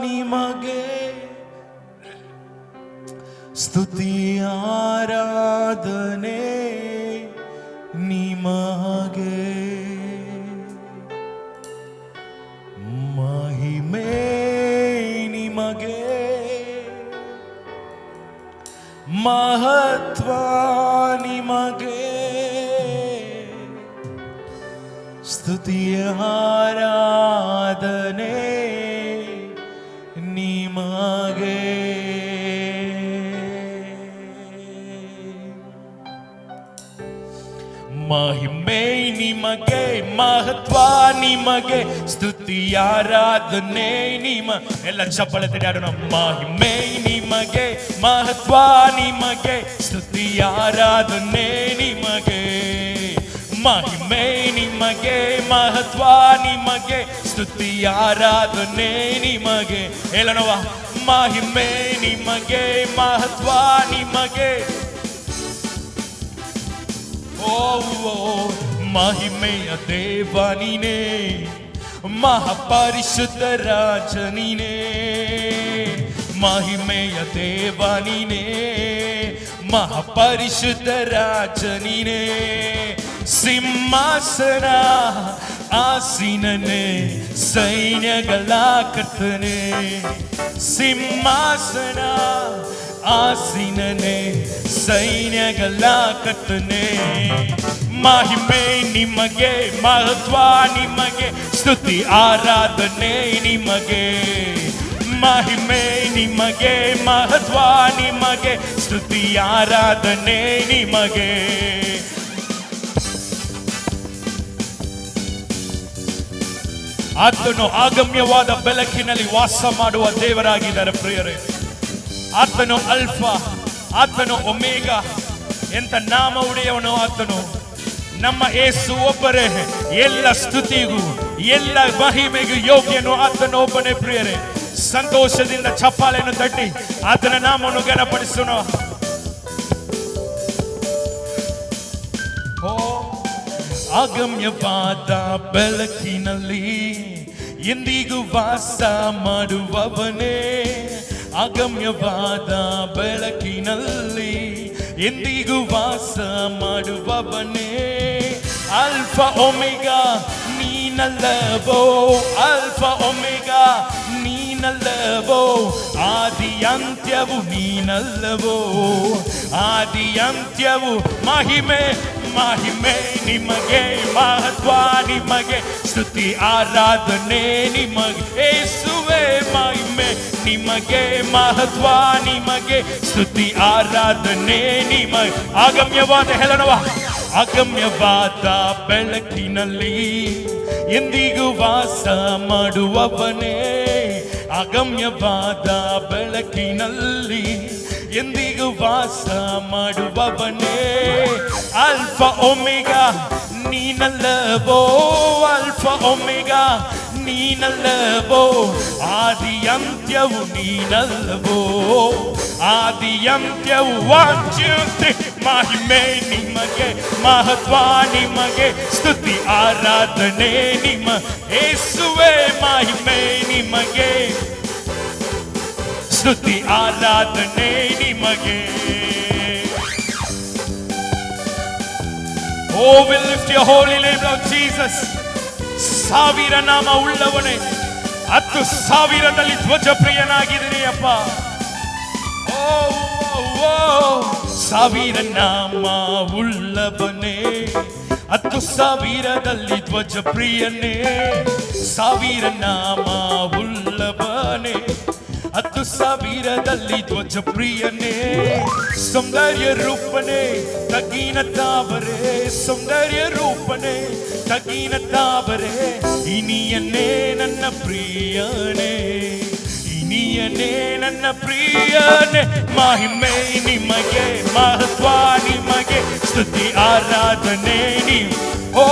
निगे स्तुति आरा दने निमग। महिमे निमगे। महत्वानिमगे स्तुति आरा ನಿಮಗೆ ಮಹಿಮೆ ನಿಮಗೆ, ಮಹತ್ವ ನಿಮಗೆ, ಸ್ತುತಿ ಆರಾಧನೆ ನಿಮ ಎಲ್ಲ ಚಪ್ಪಳ ತಿರುಗಾಡೋಣ ಮಹಿಮೆ ನಿಮಗೆ, ಮಹತ್ವ ನಿಮಗೆ, ಸ್ತುತಿ ಆರಾಧನೆ ನಿಮಗೆ. ಮಹಿಮೆ ನಿಮಗೆ, ಮಹತ್ವ ನಿಮಗೆ, ಸ್ತುತಿ ಆರಾಧನೆ ನಿಮಗೆ. ಹೇಳೋಣವ ಮಹಿಮೆ ನಿಮಗೆ ಮಹತ್ವ ನಿಮಗೆ ಓ ಓ, ಮಹಿಮೆಯ ದೇವ ನೀನೇ ಮಹಾಪರಿಶುದ್ಧ ರಾಜ ನೀನೇ ಮಹಿಮೆಯ ದೇವ ನೀನೇ ಮಹಾಪರಿಶುದ್ಧ ರಾಜ ನೀನೇ ಸಿಂಹಾಸನ ಆಸೀನನೇ ಸೈನ್ಯಗಳ ಕರ್ತನೆ ಸಿಂಹಾಸನ ಆಸೀನನೇ ಸೈನ್ಯಗಳ ಕರ್ತನೆ ಮಹಿಮೆ ನಿಮಗೆ, ಮಹತ್ವ ನಿಮಗೆ, ಸ್ತುತಿ ಆರಾಧನೆ ನಿಮಗೆ. ಮಹಿಮೆ ನಿಮಗೆ, ಮಹತ್ವ ನಿಮಗೆ, ಸ್ತುತಿ ಆರಾಧನೆ ನಿಮಗೆ. ಆತನು ಆಗಮ್ಯವಾದ ಬೆಳಕಿನಲ್ಲಿ ವಾಸ ಮಾಡುವ ದೇವರಾಗಿದ್ದಾರೆ ಪ್ರಿಯರೇ. ಆತನು ಅಲ್ಫ, ಆತನು ಒಮೇಗ. ಎಂತ ನಾಮ ಉಡೆಯವನು ಆತನು. ನಮ್ಮ ಏಸು ಒಬ್ಬರೇ. ಎಲ್ಲ ಸ್ತುತಿಗೂ, ಎಲ್ಲ ಮಹಿಮೆಗೂ ಯೋಗ್ಯನು ಆತನು ಒಬ್ಬನೇ ಪ್ರಿಯರೇ. ಸಂತೋಷದಿಂದ ಚಪ್ಪಾಳೆಯನ್ನು ತಟ್ಟಿ ಆತನ ನಾಮವನ್ನು ಗಣಪಡಿಸೋಣ ಆಗಮ್ಯವಾದ ಬೆಳಕಿನಲ್ಲಿ ಎಂದಿಗೂ ವಾಸ ಮಾಡುವವನೇ. ಆಗಮ್ಯವಾದ ಬೆಳಕಿನಲ್ಲಿ ಎಂದಿಗೂ ವಾಸ ಮಾಡುವವನೇ. ಅಲ್ಪ ಒಮೆಗಾ ನೀನಲ್ಲವೋ? ಅಲ್ಫ ಒಮೆಗಾ ನೀನಲ್ಲವೋ? ಆದಿ ಅಂತ್ಯವು ನೀನಲ್ಲವೋ? ಆದಿ ಅಂತ್ಯವು ಮಹಿಮೆ ಮಹಿಮೆ ನಿಮಗೆ, ಮಹತ್ವ ನಿಮಗೆ, ಸ್ತುತಿ, ಆರಾಧನೆ ನಿಮಗೆ, ಏಸುವೆ ಮಹಿಮೆ ನಿಮಗೆ, ಮಹತ್ವ ನಿಮಗೆ, ಸ್ತುತಿ, ಆರಾಧನೆ ನಿಮಗೆ. ಆಗಮ್ಯವಾದ ಹೇಳೋಣವ ಅಗಮ್ಯವಾದ ಬೆಳಕಿನಲ್ಲಿ ಎಂದಿಗೂ ವಾಸ ಮಾಡುವವನೇ. ಅಗಮ್ಯವಾದ ಬೆಳಕಿನಲ್ಲಿ ಎಂದಿಗೂ ವಾಸ ಮಾಡುವವನೇ. ಅಲ್ಫ ಒಮೆಗಾ ನೀನಲ್ಲವೋ ಅಲ್ಫ ಒಮೆಗಾ ನೀನಲ್ಲವೋ ಆದಿ ಅಂತ್ಯವು ನೀನಲ್ಲವೋ ಆದಿ ಅಂತ್ಯವು ವಾಚ್ಯುತಿ ಮಹಿಮೆ ನಿಮಗೆ ಮಹತ್ವ ನಿಮಗೆ ಸ್ತುತಿ ಆರಾಧನೆ ನಿಮ್ಮ ಏಸುವೆ ಮಹಿಮೆ ನಿಮಗೆ ಸ್ತುತಿ ಆರಾಧನೆ ನಿಮಗೆ O will lift your holy name of Jesus ಸಾವಿರ ನಾಮ ಉಳ್ಳವನೇ. ಹತ್ತು ಸಾವಿರದಲ್ಲಿ ಧ್ವಜ ಪ್ರಿಯನಾಗಿದ್ದೀನಿ ಅಪ್ಪ. ಓ, ಓ, ಓ, ಸಾವಿರ ನಾಮ ಉಳ್ಳವನೇ. ಹತ್ತು ಸಾವಿರದಲ್ಲಿ ಧ್ವಜ ಪ್ರಿಯನೇ ಸಾವಿರ ನಾಮ ಉಳ್ಳವನೇ. ಸಾವಿರದಲ್ಲಿ ಧ್ವಜ ಪ್ರಿಯನೇ ಸೌಂದರ್ಯ ರೂಪನೇ ತಗ್ಗಿನ ತಾವರೆ ಸೌಂದರ್ಯ ರೂಪನೇ ತಗ್ಗಿನ ತಾವರೆ ಇನಿಯನ್ನೇ ನನ್ನ ಪ್ರಿಯನೇ ಇನಿಯನೇ ನನ್ನ ಪ್ರಿಯನೇ ಮಹಿಮೆ ನಿಮಗೆ ಮಹತ್ವ ನಿಮಗೆ ಸ್ತುತಿ ಆರಾಧನೆ ನಿ ಓ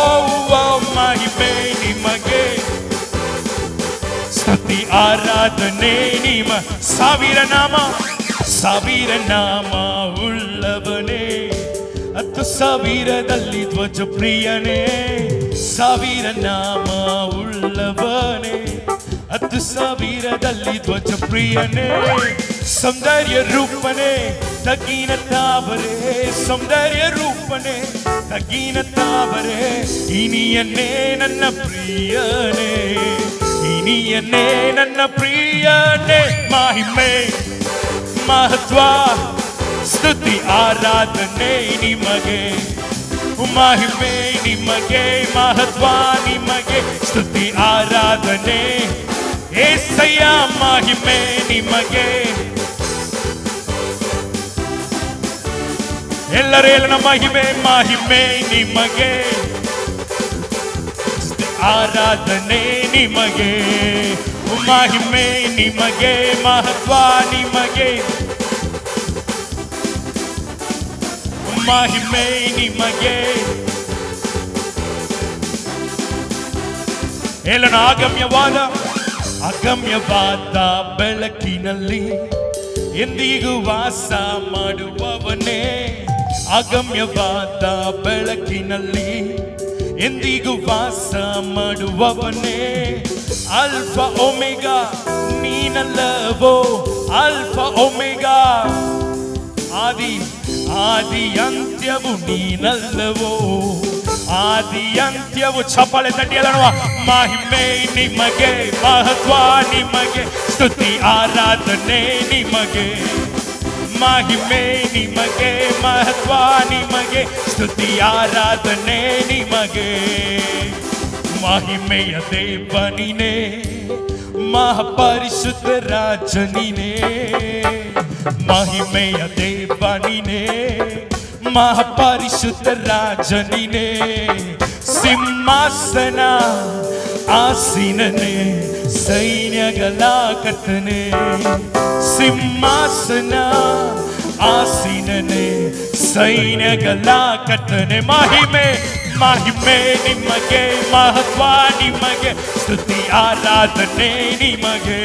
ಓ, ಮಹಿಮೆ ನಿಮಗೆ ಸ್ತುತಿ ಆರಾಧನೆ ನಿಮ ಸಾವಿರ ನಾಮ ಸಾವಿರ ನಾಮ ಉಳ್ಳವನೇ ಹತ್ತು ಸಾವಿರದಲ್ಲಿ ಧ್ವಜ ಪ್ರಿಯನೇ ಸಾವಿರ ನಾಮ ಉಳ್ಳವನೇ ಹತ್ತು ಸಾವಿರದಲ್ಲಿ ಧ್ವಜ ಪ್ರಿಯನೇ ಸೌಂದರ್ಯ ರೂಪನೇ ತಗ್ಗಿನ ತಾವರೆ ಸೌಂದರ್ಯ ರೂಪನೇ ತಗ್ಗಿನ ತಾವರೆ ಇನಿಯನ್ನೇ ನನ್ನ ಪ್ರಿಯನೇ ಇನಿಯನ್ನೇ ನನ್ನ ಪ್ರಿಯನೇ, ಮಹಿಮೆ, ಮಹತ್ವ, ಸ್ತುತಿ, ಆರಾಧನೆ ನಿಮಗೆ. ಮಹಿಮೆ ನಿಮಗೆ, ಮಹತ್ವ ನಿಮಗೆ, ಸ್ತುತಿ, ಆರಾಧನೆ, ಏಸಯ್ಯ ಮಹಿಮೆ ನಿಮಗೆ. ಎಲ್ಲರೇ, ಎಲ್ಲ ಮಹಿಮೆ ಮಹಿಮೆ ನಿಮಗೆ. ಆರಾಧನೆ ನಿಮಗೆ ಮಹಿಮೆ ನಿಮಗೆ, ಮಹತ್ವ ನಿಮಗೆ. ಮಹಿಮೆ ನಿಮಗೆ. ಹೇಳೋಣ ಆಗಮ್ಯವಾದ ಅಗಮ್ಯವಾದ ಬೆಳಕಿನಲ್ಲಿ ಎಂದಿಗೂ ವಾಸ ಮಾಡುವವನೇ. ಅಗಮ್ಯವಾದ ಬೆಳಕಿನಲ್ಲಿ ಎಂದಿಗೂ ವಾಸ ಮಾಡುವವನೇ. ಅಲ್ಪ ಒಮೆಗಾ ನೀನಲ್ಲವೋ ಅಲ್ಪ ಒಮೆಗಾ ಆದಿ ಆದಿ ಅಂತ್ಯವು ನೀನಲ್ಲವೋ ಆದಿ ಅಂತ್ಯವು ಚಪಳೆ ತಟ್ಟಿ ಮಹಿಮೆ ನಿಮಗೆ, ಮಹತ್ವ ನಿಮಗೆ, ಸ್ತುತಿ, ಆರಾಧನೆ ನಿಮಗೆ. ಮಹಿಮೆ ನಿಮಗೆ ಮಹತ್ವ, ನಿಮಗೆ ಸ್ತುತಿ, ಆರಾಧನೆ, ನಿಮಗೆ ಮಹಿಮೆಯ ದೇವನಿನೇ ಮಹಾಪರಿಶುದ್ಧ ರಾಜನಿನೇ ಮಹಿಮೆಯ ದೇವನಿನೇ ಮಹಾಪರಿಶುದ್ಧ ರಾಜನಿನೇ ಸಿಂಹಾಸನ ಆಸೀನನೇ ಸೈನ್ಯಗಳ ಕರ್ತನೆ ಸಿಂಹಾಸನ ಆಸೀನನೇ ಸೈನ್ಯಗಳ ಕಥನೆ ಮಹಿಮೆ ಮಹಿಮೆ ನಿಮಗೆ ಮಹತ್ವ ನಿಮಗೆ ಸ್ತುತಿ ಆರಾಧನೆ ನಿಮಗೆ.